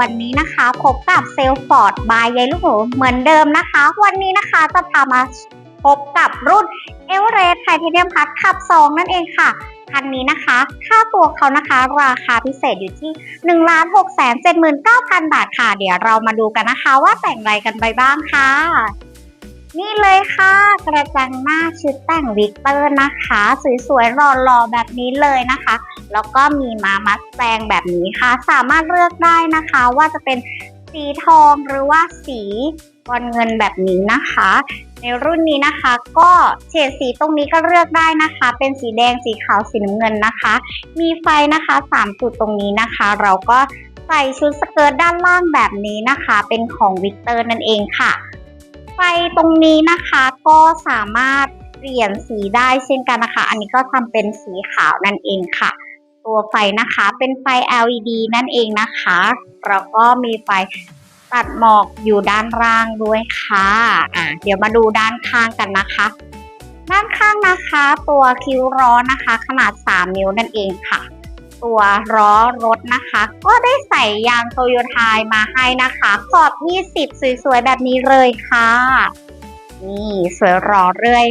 วันนี้นะคะพบกับเซลฟอร์ดบายยายลูกหนูเหมือนเดิมนะคะ วันนี้นะคะจะพามาพบกับรุ่นเอเวอเรสต์ไทเทเนียมพัทขับ 2 นั่นเองค่ะ คันนี้นะคะ ค่าตัวเขานะคะ ราคาพิเศษอยู่ที่ 1 6 7 9 0 0 0 บาทค่ะ เดี๋ยวเรามาดูกันนะคะว่าแต่งอะไรกันไปบ้างค่ะ นี่เลยค่ะ กระจังหน้าชุดแต่งวิกเตอร์นะคะ สวยๆหล่อๆแบบนี้เลยนะคะ แล้วก็มีมามัสแตงแบบนี้ค่ะ สามารถเลือกได้นะคะ ว่าจะเป็นสีทองหรือว่าสีบอลเงินแบบนี้นะคะ ในรุ่นนี้นะคะก็เฉดสีตรงนี้ก็เลือกได้นะคะ เป็นสีแดงสีขาวสีน้ำเงินนะคะ มีไฟนะคะสามจุดตรงนี้นะคะ เราก็ใส่ชุดสเกิร์ตด้านล่างแบบนี้นะคะ เป็นของวิกเตอร์นั่นเองค่ะ ตรงนี้นะคะก็สามารถเปลี่ยนสีได้เช่นกันนะคะ อันนี้ก็ทำเป็นสีขาวนั่นเองค่ะ ตัวไฟนะคะเป็นไฟ LED นั่นเองนะคะแล้วก็มีไฟตัดหมอกอยู่ด้านล่างด้วยค่ะอะ เดี๋ยวมาดูด้านข้างกันนะคะ ด้านข้างนะคะ ตัวคิ้วล้อนะคะ ขนาด 3 นิ้วนั่นเองค่ะ ตัวล้อรถนะคะ ก็ได้ใส่ยางโตโยต้ามาให้นะคะขอบ 20 สวยๆ แบบนี้เลยค่ะ นี่สวยรอเรื่อย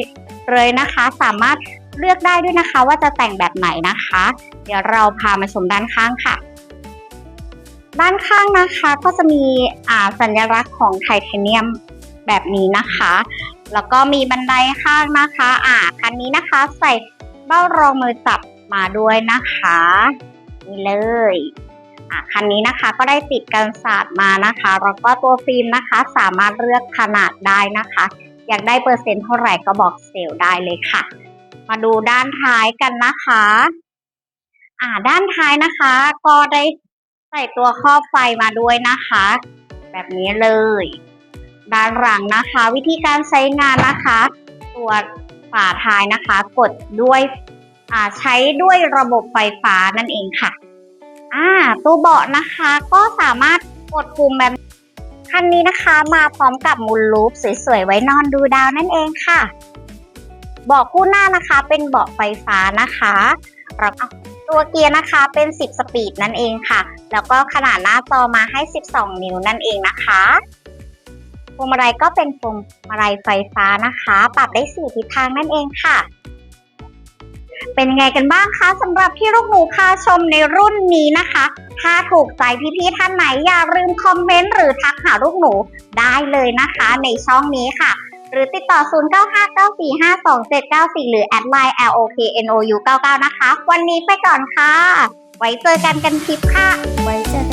เลยนะคะ สามารถเลือกได้ด้วยนะคะ ว่าจะแต่งแบบไหนนะคะ เดี๋ยวเราพามาชมด้านข้างค่ะ ด้านข้างนะคะก็จะมีอ่าสัญลักษณ์ของไทเทเนียมแบบนี้นะคะ แล้วก็มีบันไดข้างนะคะ อ่าคันนี้นะคะ ใส่เบ้ารองมือจับ มาด้วยนะคะนี่เลยอะคันนี้นะคะก็ได้ติดกันศาสตร์มานะคะแล้วก็ตัวฟิล์มนะคะ สามารถเลือกขนาดได้นะคะ อยากได้เปอร์เซ็นต์เท่าไหร่ก็บอกเซลล์ได้เลยค่ะ มาดูด้านท้ายกันนะคะ อ่าด้านท้ายนะคะ ก็ได้ใส่ตัวครอบไฟมาด้วยนะคะ แบบนี้เลย ด้านหลังนะคะ วิธีการใช้งานนะคะ ตัวฝาท้ายนะคะ กดด้วย ใช้ด้วยระบบไฟฟ้านั่นเองค่ะอ่าตัวเบาะนะคะก็สามารถกดปุ่มแบบคันนี้นะคะมาพร้อมกับมูลลูปสวยๆไว้นอนดูดาวนั่นเองค่ะ เบาะคู่หน้านะคะเป็นเบาะไฟฟ้านะคะแล้วตัวเกียร์นะคะเป็น 10 สปีดนั่นเองค่ะ แล้วก็ขนาดหน้าจอมาให้ 12 นิ้วนั่นเองนะคะพวงมาลัยก็เป็นพวงมาลัยไฟฟ้านะคะ ปรับได้ 4 ทิศทางนั่นเองค่ะ เป็นยังไงกันบ้างคะสำหรับที่ลูกหมูพาชมในรุ่นนี้นะคะ ถ้าถูกใจพี่ๆท่านไหนอย่าลืมคอมเมนต์หรือทักหาลูกหมูได้เลยนะคะในช่องนี้ค่ะ หรือติดต่อ 0959452794 หรือแอดไลน์ LOKNOU99 นะคะ วันนี้ไปก่อนค่ะ ไว้เจอกันกันคลิปค่ะ ไว้เจอกัน